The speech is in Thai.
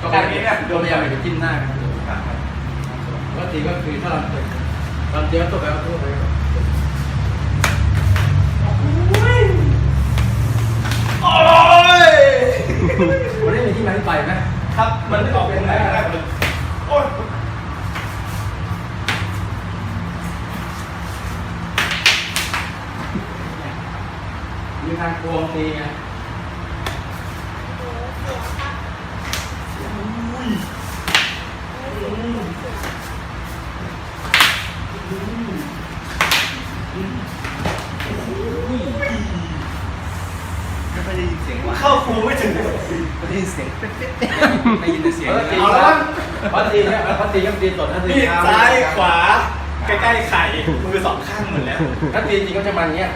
โดนพยายามไปจิ้มหน้ากันปกติก็คือถ้าเราเราเจอตัวไปก็ตัวไปโอ้ยวันนี้มีที่มาที่ไปไหมครับ มันออกเป็นไหนก็ได้มันโอ้ยมีทางโกงตีไง ไม่ค่อยได้ยินเสียงหวานเข้าครูไม่ถึงไม่ได้ยินเสียงเป๊ะๆได้ยินแต่เสียงเอาเลยตีเอาแล้วมั้งพัตีเนี่ยพัตีก็ตีสดถ้าตีนี่ซ้ายขวา ใกล้ๆไข่มือสองข้างหมดแล้วถ้าตีจริงก็จะมาอย่างเงี้ย